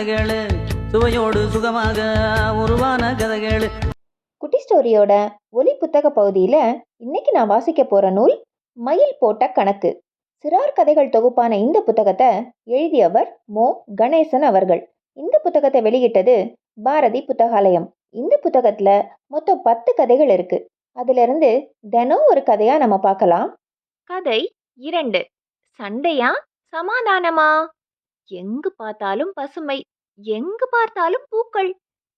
கதைகள். சுவையோடு சுகமாக உருவான கதைகள். குட்டி ஸ்டோரியோட ஒலி புத்தக பகுதியில் இன்னைக்கு நான் வாசிக்க போகிற நூல் மயில் போட்ட கணக்கு. சிறார் கதைகள் தொகுப்பான இந்த புத்தகத்தை எழுதியவர் மோ. கணேசன் அவர்கள். இந்த புத்தகத்தை வெளியிட்டது பாரதி புத்தகாலயம். இந்த புத்தகத்தில் மொத்தம் பத்து கதைகள் இருக்கு. அதிலிருந்து தினம் ஒரு கதையா நம்ம பார்க்கலாம். கதை இரண்டு. சண்டையா? சமாதானமா? எங்கு பார்த்தாலும் பசுமை எங்கு பார்த்தாலும் பூக்கள்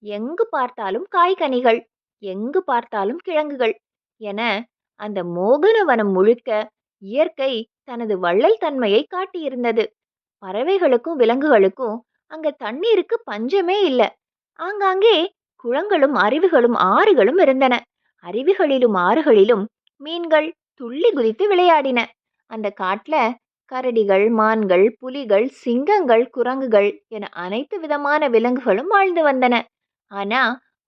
எங்கு பார்த்தாலும் காய்கனிகள் எங்கு பார்த்தாலும் கிழங்குகள் என அந்த மோகனவனம் முழுக்க இயற்கை தனது வள்ளல் தன்மையை காட்டியிருந்தது. பறவைகளுக்கும் விலங்குகளுக்கும் அங்க தண்ணீருக்கு பஞ்சமே இல்லை. ஆங்காங்கே குளங்களும் அருவிகளும் ஆறுகளும் இருந்தன. அருவிகளிலும் ஆறுகளிலும் மீன்கள் துள்ளி குதித்து விளையாடின. அந்த காட்டுல கரடிகள் மான்கள் புலிகள் சிங்கங்கள் குரங்குகள் என அனைத்து விதமான விலங்குகளும் வாழ்ந்து வந்தன. ஆனா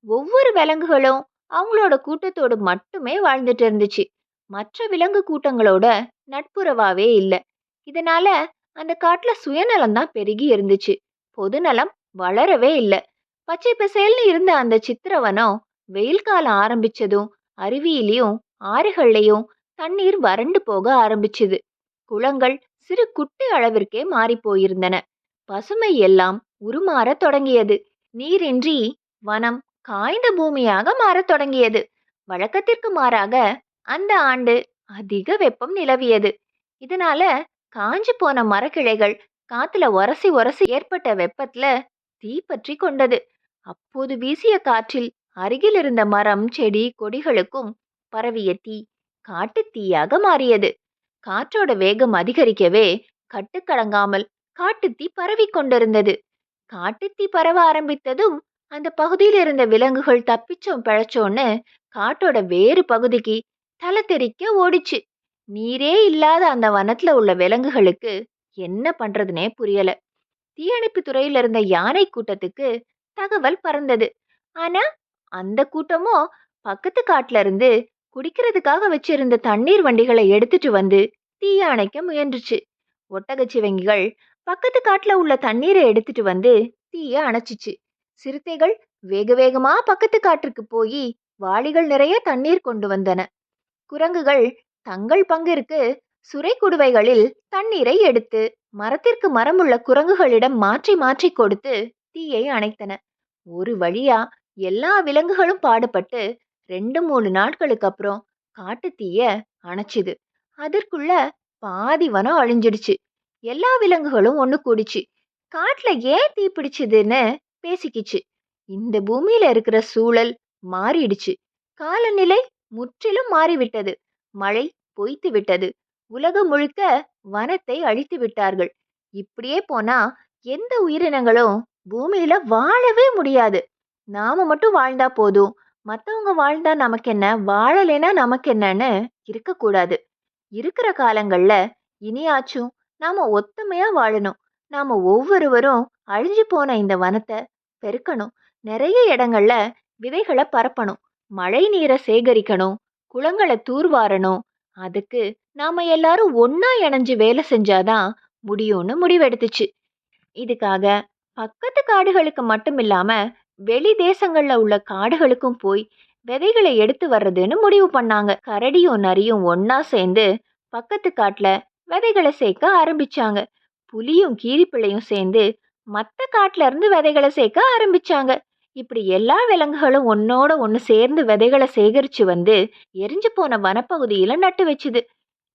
ஒவ்வொரு விலங்குகளும் அவங்களோட கூட்டத்தோடு மட்டுமே வாழ்ந்துட்டு இருந்துச்சு. மற்ற விலங்கு கூட்டங்களோட நட்புறவாவே இல்லை. இதனால அந்த காட்டுல சுயநலம் தான் பெருகி இருந்துச்சு. பொதுநலம் வளரவே இல்லை. பச்சை பசேல்னு இருந்த அந்த சித்திரவனம் வெயில் காலம் ஆரம்பிச்சதும் அருவியிலையும் ஆறுகள்லையும் தண்ணீர் வறண்டு போக ஆரம்பிச்சுது. குளங்கள் சிறு குட்டி அளவிற்கே மாறிப் போயிருந்தன. பசுமை எல்லாம் உருமாறத் தொடங்கியது. நீரின்றி வனம் காய்ந்த பூமியாக மாறத் தொடங்கியது. வழக்கத்திற்கு மாறாக அந்த ஆண்டு அதிக வெப்பம் நிலவியது. இதனால காஞ்சு போன மரக்கிளைகள் காத்துல உரசி உரசி ஏற்பட்ட வெப்பத்துல தீப்பற்றி கொண்டது. அப்போது வீசிய காற்றில் அருகில் இருந்த மரம் செடி கொடிகளுக்கும் பரவிய தீ காட்டுத் தீயாக மாறியது. காற்றோட வேகம் அதிகரிக்கவே கட்டுக்கடங்காமல் காட்டுத்தீ பரவிக் கொண்டிருந்தது. காட்டுத்தீ பரவ ஆரம்பித்ததும் அந்த பகுதியில் இருந்த விலங்குகள் தப்பிச்சோம் பிழைச்சோன்னு காட்டோட வேறு பகுதிக்கு தலை தெறிக்க ஓடிச்சு. நீரே இல்லாத அந்த வனத்துல உள்ள விலங்குகளுக்கு என்ன பண்றதுனே புரியல. தீயணைப்பு துறையில இருந்த யானை கூட்டத்துக்கு தகவல் பறந்தது. ஆனா அந்த கூட்டமோ பக்கத்து காட்டுல இருந்து குடிக்கிறதுக்காக வச்சிருந்த தண்ணீர் வண்டிகளை எடுத்துட்டு வந்து தீய அணைக்க முயன்றுச்சு. ஒட்டகச்சிவங்கிகள் பக்கத்து காட்டுல உள்ள தண்ணீரை எடுத்துட்டு வந்து தீய அணைச்சிச்சு. சிறுத்தைகள் வேக வேகமா பக்கத்து காட்டுக்கு போய் வாளிகள் நிறைய தண்ணீர் கொண்டு வந்தன. குரங்குகள் தங்கள் பங்கிற்கு சுரை குடுவைகளில் தண்ணீரை எடுத்து மரத்திற்கு மரமுள்ள குரங்குகளிடம் மாற்றி மாற்றி கொடுத்து தீயை அணைத்தன. ஒரு வழியா எல்லா விலங்குகளும் பாடுபட்டு ரெண்டு மூணு நாட்களுக்கு அப்புறம் காட்டுத்தீய அணைச்சிது அணைச்சுது. அதற்குள்ள பாதி வனம் அழிஞ்சிடுச்சு. எல்லா விலங்குகளும் ஒன்று கூடிச்சு. காட்டுல ஏன் தீ பிடிச்சதுன்னு பேசிக்கிச்சு. இந்த பூமியில இருக்கிற சூழல் மாறிடுச்சு. காலநிலை முற்றிலும் மாறிவிட்டது. மழை பொய்த்து விட்டது. உலகம் முழுக்க வனத்தை அழித்து விட்டார்கள். இப்படியே போனா எந்த உயிரினங்களும் பூமியில வாழவே முடியாது. நாம மட்டும் வாழ்ந்தா போதும். மற்றவங்க வாழ்ந்தா நமக்கு என்ன வாழலைன்னா நமக்கு என்னன்னு இருக்கக்கூடாது. இருக்கிற காலங்கள்ல இனியாச்சும் நாம ஒத்துமையா வாழணும். நாம ஒவ்வொருவரும் அழிஞ்சு போன இந்த வனத்தை பெருக்கணும். நிறைய இடங்கள்ல விதைகளை பரப்பணும். மழை நீரை சேகரிக்கணும். குளங்களை தூர்வாரணும். அதுக்கு நாம எல்லாரும் ஒன்றா இணைஞ்சு வேலை செஞ்சாதான் முடியும்னு முடிவெடுத்துச்சு. இதுக்காக பக்கத்து காடுகளுக்கு மட்டும் இல்லாம வெளி தேசங்கள்ல உள்ள காடுகளுக்கும் போய் விதைகளை எடுத்து வர்றதுன்னு முடிவு பண்ணாங்க. கரடியும் நரியும் ஒன்னா சேர்ந்து பக்கத்து காட்டுல விதைகளை சேர்க்க ஆரம்பிச்சாங்க. புலியும் கீரிப்பிள்ளையும் சேர்ந்து மத்த காட்டுல இருந்து விதைகளை சேர்க்க ஆரம்பிச்சாங்க. இப்படி எல்லா விலங்குகளும் ஒன்னோட ஒன்று சேர்ந்து விதைகளை சேகரிச்சு வந்து எரிஞ்சு போன வனப்பகுதியில நட்டு வச்சுது.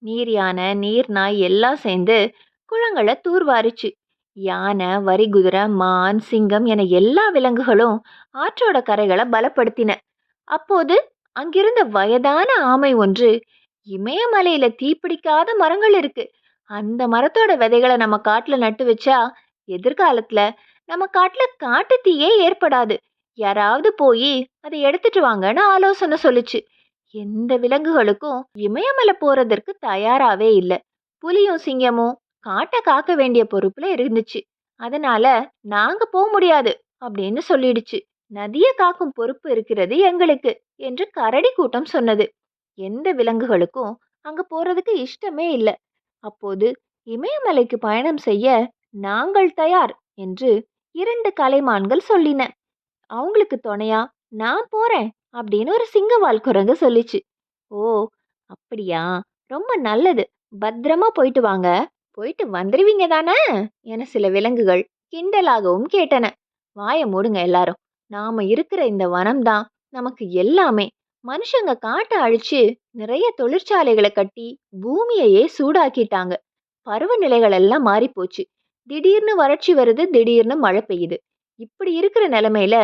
நீர் யானை நீர் நாய் எல்லாம் சேர்ந்து குளங்களை தூர்வாரிச்சு. யானை வரிகுதிரை மான் சிங்கம் என எல்லா விலங்குகளும் ஆற்றோட கரைகளை பலப்படுத்தின. அப்போது அங்கிருந்த வயதான ஆமை ஒன்று இமயமலையில தீப்பிடிக்காத மரங்கள் இருக்கு. அந்த மரத்தோட விதைகளை நம்ம காட்டுல நட்டு வச்சா எதிர்காலத்துல நம்ம காட்டுல காட்டு தீயே ஏற்படாது. யாராவது போய் அதை எடுத்துட்டு வாங்கன்னு ஆலோசனை சொல்லுச்சு. எந்த விலங்குகளுக்கும் இமயமலை போறதற்கு தயாராவே இல்லை. புலியும் சிங்கமும் காட்டை காக்க வேண்டிய பொறுப்புல இருந்துச்சு. அதனால நாங்க போக முடியாது அப்படின்னு சொல்லிடுச்சு. நதியை காக்கும் பொறுப்பு இருக்கிறது எங்களுக்கு என்று கரடி கூட்டம் சொன்னது. எந்த விலங்குகளுக்கும் அங்க போறதுக்கு இஷ்டமே இல்லை. அப்போது இமயமலைக்கு பயணம் செய்ய நாங்கள் தயார் என்று இரண்டு கலைமான்கள் சொல்லின. அவங்களுக்கு துணையா நான் போறேன் அப்படின்னு ஒரு சிங்கவால் குரங்கு சொல்லிச்சு. ஓ அப்படியா? ரொம்ப நல்லது. பத்திரமா போயிட்டு வாங்க. போயிட்டு வந்துருவீங்க தானே? என சில விலங்குகள் கிண்டலாகவும் கேட்டன. வாயை மூடுங்க எல்லாரும். நாம இருக்கிற இந்த வனம் தான். நமக்கு எல்லாமே. மனுஷங்க காட்டை அழிச்சு நிறைய தொழிற்சாலைகளை கட்டி பூமியையே சூடாக்கிட்டாங்க. பருவநிலைகள் எல்லாம் மாறி போச்சு திடீர்னு வறட்சி வருது திடீர்னு மழை பெய்யுது. இப்படி இருக்கிற நிலைமையில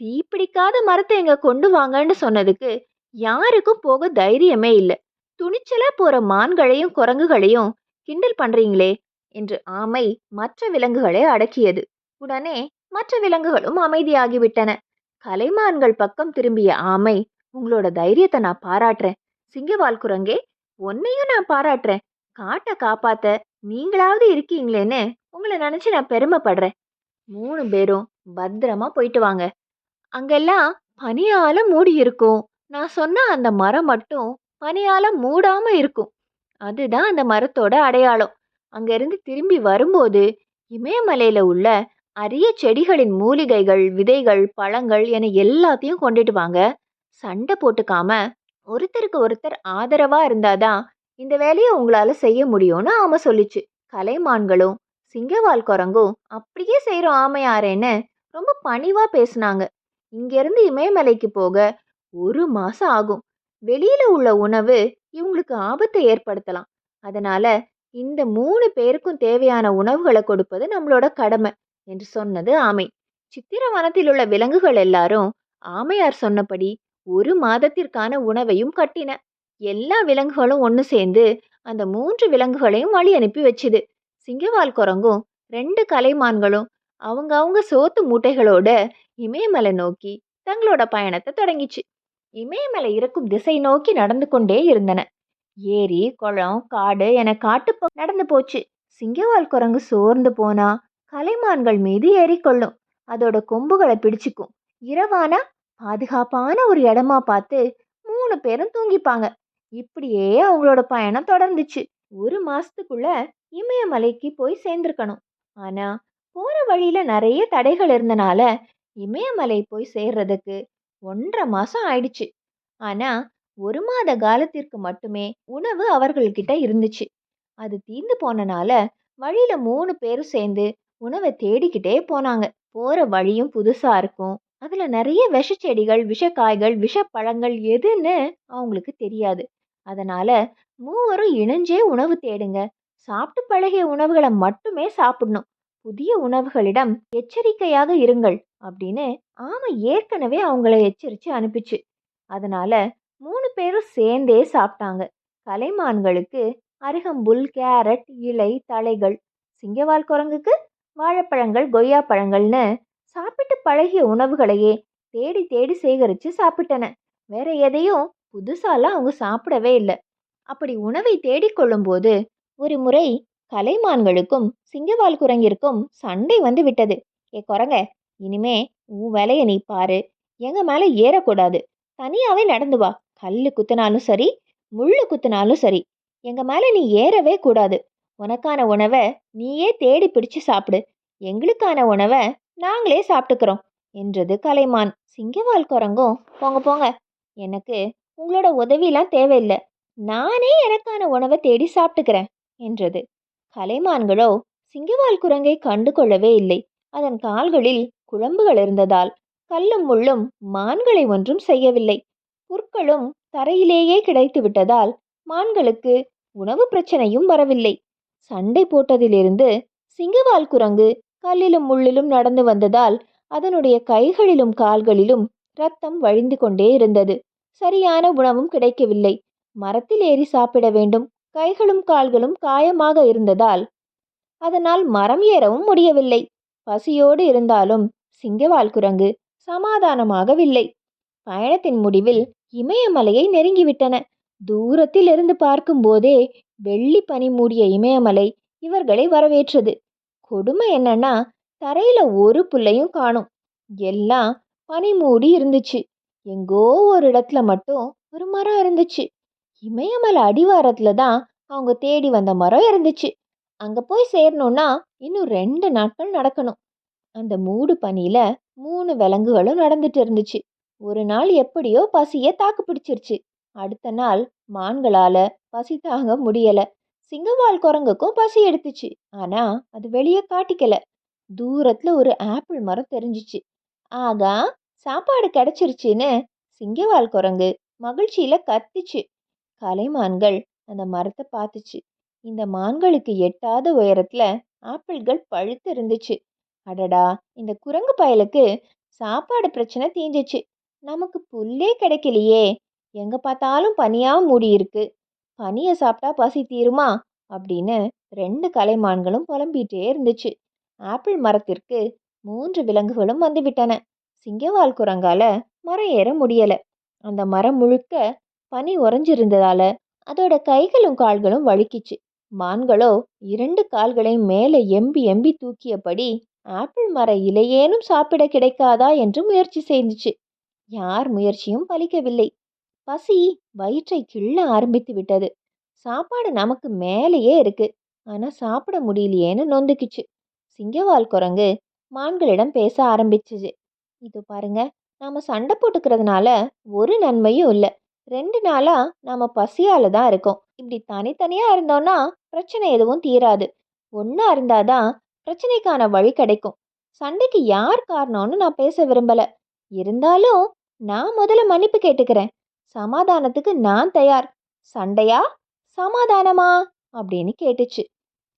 தீப்பிடிக்காத மரத்தை எங்க கொண்டு வாங்கன்னு சொன்னதுக்கு யாருக்கும் போக தைரியமே இல்லை. துணிச்சலா போற மான்களையும் குரங்குகளையும் கிண்டல் பண்றீங்களே? என்று ஆமை மற்ற விலங்குகளை அடக்கியது. உடனே மற்ற விலங்குகளும் அமைதியாகிவிட்டன. கலைமான்கள் பக்கம் திரும்பிய ஆமை உங்களோட தைரியத்தை நான் பாராட்டுறேன். சிங்கவால் குரங்கே உன்னையும் நான் பாராட்டுறேன். காட்டை காப்பாத்த நீங்களாவது இருக்கீங்களேன்னு உங்களை நினைச்சு நான் பெருமைப்படுறேன். மூணு பேரும் பத்திரமா போயிட்டு வாங்க. அங்கெல்லாம் பனியால மூடி இருக்கும் நான் சொன்ன அந்த மரம் மட்டும் பனியால மூடாம இருக்கும். அதுதான் அந்த மரத்தோட அடையாளம். அங்கிருந்து திரும்பி வரும்போது இமயமலையில உள்ள அரிய செடிகளின் மூலிகைகள் விதைகள் பழங்கள் என எல்லாத்தையும் கொண்டுட்டு வாங்க. சண்டை போட்டுக்காம ஒருத்தருக்கு ஒருத்தர் ஆதரவா இருந்தாதான் இந்த வேலையை உங்களால செய்ய முடியும்னு ஆமை சொல்லிச்சு. கலைமான்களும் சிங்கவால் குரங்கும் அப்படியே செய்கிறோம் ஆமையாரேன்னு ரொம்ப பணிவா பேசினாங்க. இங்கிருந்து இமயமலைக்கு போக ஒரு மாசம் ஆகும். வெளியில உள்ள உணவு இவங்களுக்கு ஆபத்தை ஏற்படுத்தலாம். அதனால இந்த மூணு பேருக்கும் தேவையான உணவுகளை கொடுப்பது நம்மளோட கடமை என்று சொன்னது ஆமை. சித்திர வனத்தில் உள்ள விலங்குகள் எல்லாரும் ஆமையார் சொன்னபடி ஒரு மாதத்திற்கான உணவையும் கட்டின. எல்லா விலங்குகளும் ஒன்று சேர்ந்து அந்த மூன்று விலங்குகளையும் வழி அனுப்பி வச்சுது. சிங்கவால் குரங்கும் ரெண்டு கலைமான்களும் அவங்க அவங்க சோத்து மூட்டைகளோட இமயமலை நோக்கி தங்களோட பயணத்தை தொடங்கிச்சு. இமயமலை இருக்கும் திசை நோக்கி நடந்து கொண்டே இருந்தன. ஏரி குளம் காடு என காட்டு நடந்து போச்சு. சிங்கவால் குரங்கு சோர்ந்து போனா கலைமான்கள் மீது ஏறிக்கொள்ளும் அதோட கொம்புகளை பிடிச்சுக்கும். இரவானா பாதுகாப்பான ஒரு இடமா பார்த்து மூணு பேரும் தூங்கிப்பாங்க. இப்படியே அவங்களோட பயணம் தொடர்ந்துச்சு. ஒரு மாசத்துக்குள்ள இமயமலைக்கு போய் சேர்ந்திருக்கணும். ஆனா போற வழியில நிறைய தடைகள் இருந்தனால இமயமலை போய் சேர்றதுக்கு ஒன்றரை மாசம் ஆயிடுச்சு. ஆனா ஒரு மாத காலத்திற்கு மட்டுமே உணவு அவர்கள்கிட்ட இருந்துச்சு. அது தீர்ந்து போனனால வழியில மூணு பேரும் சேர்ந்து உணவை தேடிக்கிட்டே போனாங்க. போற வழியும் புதுசா இருக்கும். அதுல நிறைய விஷ செடிகள் விஷக்காய்கள் விஷப்பழங்கள் எதுன்னு அவங்களுக்கு தெரியாது. அதனால மூவரும் இணைஞ்சே உணவு தேடுங்க. சாப்பிட்டு பழகிய உணவுகளை மட்டுமே சாப்பிடணும். புதிய உணவுகளிடம் எச்சரிக்கையாக இருங்கள் அப்படின்னு ஆமை ஏற்கனவே அவங்கள எச்சரித்து அனுப்பிச்சு. அதனால மூணு பேரும் சேர்ந்தே சாப்பிட்டாங்க. கலைமான்களுக்கு அருகம்புல் கேரட் இலை தழைகள் சிங்கவால் குரங்குக்கு வாழைப்பழங்கள் கொய்யா பழங்கள்னு சாப்பிட்டு பழகிய உணவுகளையே தேடி தேடி சேகரித்து சாப்பிட்டன. வேற எதையும் புதுசாலாம் அவங்க சாப்பிடவே இல்லை. அப்படி உணவை தேடிக்கொள்ளும்போது ஒரு முறை கலைமான்களுக்கும் சிங்கவால் குரங்கிற்கும் சண்டை வந்து விட்டது. ஏ குரங்க இனிமே உன் வேலையை நீ பாரு. எங்க மேல ஏறக்கூடாது. தனியாவே நடந்து வா. கல்லு குத்துனாலும் சரி முள்ளு குத்துனாலும் சரி. எங்க மேல நீ ஏறவே கூடாது. உனக்கான உணவை நீயே தேடி பிடிச்சு சாப்பிடு. எங்களுக்கான உணவை நாங்களே சாப்பிட்டுக்கிறோம் என்றது கலைமான். சிங்கவால் குரங்கும் போங்க போங்க. எனக்கு உங்களோட உதவியெல்லாம் தேவையில்லை. நானே எனக்கான உணவை தேடி சாப்பிட்டுக்கிறேன் என்றது. கலைமான்களோ சிங்கவால் குரங்கை கண்டு கொள்ளவே இல்லை. அதன் கால்களில் குழம்புகள் இருந்ததால் கல்லும் முள்ளும் மான்களை ஒன்றும் செய்யவில்லை. புற்களும் தரையிலேயே கிடைத்து விட்டதால் மான்களுக்கு உணவு பிரச்சனையும் வரவில்லை. சண்டை போட்டதிலிருந்து சிங்கவால் குரங்கு கல்லிலும் முள்ளிலும் நடந்து வந்ததால் அதனுடைய கைகளிலும் கால்களிலும் ரத்தம் வழிந்து கொண்டே இருந்தது. சரியான உணவும் கிடைக்கவில்லை. மரத்தில் ஏறி சாப்பிட வேண்டும். கைகளும் கால்களும் காயமாக இருந்ததால் அதனால் மரம் ஏறவும் முடியவில்லை. பசியோடு இருந்தாலும் சிங்கவால் குரங்கு சமாதானமாகவில்லை. பயணத்தின் முடிவில் இமயமலையை நெருங்கிவிட்டன. தூரத்தில் இருந்து பார்க்கும்போதே வெள்ளி பனி மூடிய இமயமலை இவர்களை வரவேற்றது. கொடுமை என்னன்னா தரையில ஒரு புள்ளையும் காணும். எல்லாம் பனி மூடி இருந்துச்சு. எங்கோ ஒரு இடத்துல மட்டும் ஒரு மரம் இருந்துச்சு. இமயமலை அடிவாரத்துல தான் அவங்க தேடி வந்த மரம் இருந்துச்சு. அங்க போய் சேரணும்னா இன்னும் ரெண்டு நாட்கள் நடக்கணும். அந்த மூடு பனியில மூணு விலங்குகளும் நடந்துட்டு இருந்துச்சு. ஒரு நாள் எப்படியோ பசிய தாக்கு பிடிச்சிருச்சு. அடுத்த நாள் மான்களால பசி தாங்க முடியல. சிங்கவால் குரங்குக்கும் பசி எடுத்துச்சு. ஆனா அது வெளியே காட்டிக்கல. தூரத்துல ஒரு ஆப்பிள் மரம் தெரிஞ்சிச்சு. ஆகா சாப்பாடு கிடைச்சிருச்சுன்னு சிங்கவால் குரங்கு மகிழ்ச்சியில கத்திச்சு. கலைமான்கள் அந்த மரத்தை பார்த்துச்சு. இந்த மான்களுக்கு எட்டாத உயரத்துல ஆப்பிள்கள் பழுத்து இருந்துச்சு. அடடா! இந்த குரங்கு பயலுக்கு சாப்பாடு பிரச்சனை தீஞ்சிச்சு. நமக்கு புல்லே கிடைக்கலையே. எங்க பார்த்தாலும் பனியாக மூடி இருக்கு. பனியை சாப்பிட்டா பசி தீருமா? அப்படின்னு ரெண்டு கலைமான்களும் புலம்பிட்டே இருந்துச்சு. ஆப்பிள் மரத்திற்கு மூன்று விலங்குகளும் வந்துவிட்டன சிங்கவால் குரங்கால மரம் ஏற முடியல. அந்த மரம் முழுக்க பனி உறைஞ்சிருந்ததால அதோட கைகளும் கால்களும் வழுக்கிச்சு. மான்களோ இரண்டு கால்களையும் மேலே எம்பி எம்பி தூக்கியபடி ஆப்பிள் மர இலையேனும் சாப்பிட கிடைக்காதா என்று முயற்சி செய்துச்சு யார் முயற்சியும் பலிக்கவில்லை. பசி வயிற்றை கிள்ள ஆரம்பித்து விட்டது. சாப்பாடு நமக்கு மேலேயே இருக்கு. ஆனா சாப்பிட முடியலையேன்னு நொந்துக்குச்சு. சிங்கவால் குரங்கு மான்களிடம் பேச ஆரம்பிச்சுது இது பாருங்க நாம சண்டை போட்டுக்கிறதுனால ஒரு நன்மையும் இல்லை. ரெண்டு நாளா நாம பசியால தான் இருக்கோம். இப்படி தனித்தனியா இருந்தோம்னா பிரச்சனை எதுவும் தீராது. ஒன்னா இருந்தாதான் பிரச்சனைக்கான வழி கிடைக்கும். சண்டைக்கு யார் காரணம்னு நான் பேச விரும்பல. இருந்தாலும் நான் முதல்ல மன்னிப்பு கேட்டுக்கிறேன். சமாதானத்துக்கு நான் தயார். சண்டையா? சமாதானமா? அப்படின்னு கேட்டுச்சு.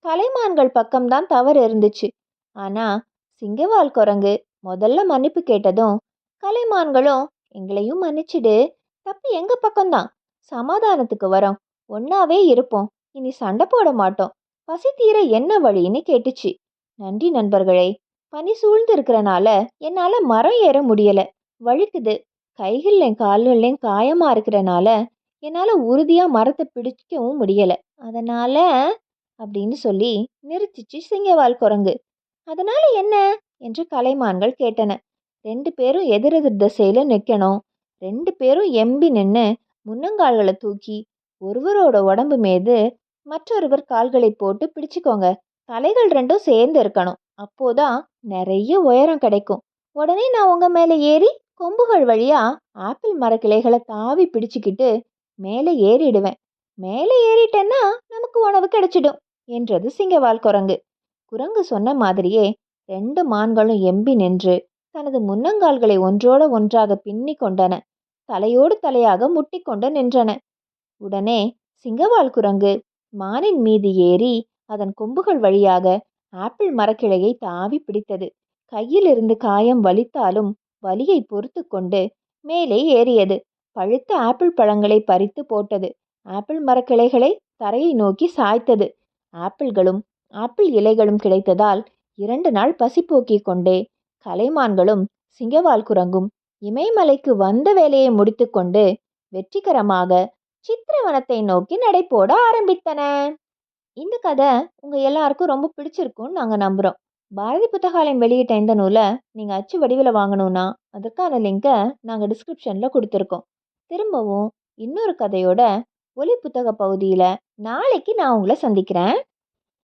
கலைமான்கள் பக்கம்தான் தவறு இருந்துச்சு. ஆனா சிங்கவால் குரங்கு முதல்ல மன்னிப்பு கேட்டதும் கலைமான்களும் எங்களையும் மன்னிச்சிடு. தப்பு எங்க பக்கம்தான்? சமாதானத்துக்கு வரோம். ஒன்னாவே இருப்போம். இனி சண்டை போட மாட்டோம். பசி தீர என்ன வழின்னு கேட்டுச்சு. நன்றி நண்பர்களே. பனி சூழ்ந்து இருக்கிறனால என்னால மரம் ஏற முடியல. வழுக்குது. கைகள்லையும் கால்கள்லையும் காயமா இருக்கிறனால என்னால உறுதியா மரத்தை பிடிக்கவும் முடியல. அதனால அப்படின்னு சொல்லி நிறுத்திச்சு சிங்கவால் குரங்கு. அதனால என்ன? என்று கலைமான்கள் கேட்டன. ரெண்டு பேரும் எதிரெதிர் திசையில நிற்கணும் ரெண்டு பேரும் எம்பி நின்று முன்னங்கால்களை தூக்கி ஒருவரோட உடம்பு மீது மற்றொருவர் கால்களை போட்டு பிடிச்சுக்கோங்க. தலைகள் ரெண்டும் சேர்ந்து இருக்கணும். அப்போதான் நிறைய உயரம் கிடைக்கும். உடனே நான் உங்க மேலே ஏறி கொம்புகள் வழியா ஆப்பிள் மரக்கிளைகளை தாவி பிடிச்சுக்கிட்டு மேலே ஏறிடுவேன். மேலே ஏறிட்டேன்னா நமக்கு உணவு கிடைச்சிடும் என்றது சிங்கவால் குரங்கு. குரங்கு சொன்ன மாதிரியே ரெண்டு மான்களும் எம்பி நின்று தனது முன்னங்கால்களை ஒன்றோட ஒன்றாக பின்னி கொண்டன. தலையோடு தலையாக முட்டிக்கொண்டு நின்றன. உடனே சிங்கவால் குரங்கு மானின் மீது ஏறி அதன் கொம்புகள் வழியாக ஆப்பிள் மரக்கிளையை தாவி பிடித்தது. கையிலிருந்து காயம் வலித்தாலும் வலியை பொறுத்து கொண்டு மேலே ஏறியது. பழுத்த ஆப்பிள் பழங்களை பறித்து போட்டது. ஆப்பிள் மரக்கிளைகளை தரையை நோக்கி சாய்த்தது. ஆப்பிள்களும் ஆப்பிள் இலைகளும் கிடைத்ததால் இரண்டு நாள் பசி போக்கிக் கொண்டே கலைமான்களும் சிங்கவால் குரங்கும் இமயமலைக்கு வந்த வேலையை முடித்துக்கொண்டு வெற்றிகரமாக சித்திரவனத்தை நோக்கி நடைபோட ஆரம்பித்தன. இந்த கதை உங்கள் எல்லாருக்கும் ரொம்ப பிடிச்சிருக்கும்னு நாங்கள் நம்புகிறோம் பாரதி புத்தகாலயம் வெளியிட்ட இந்த நூலை நீங்கள் அச்சு வடிவில் வாங்கணும்னா அதற்கான லிங்கை நாங்கள் டிஸ்கிரிப்ஷனில் கொடுத்துருக்கோம். திரும்பவும் இன்னொரு கதையோட ஒலி புத்தக பகுதியில் நாளைக்கு நான் உங்களை சந்திக்கிறேன்.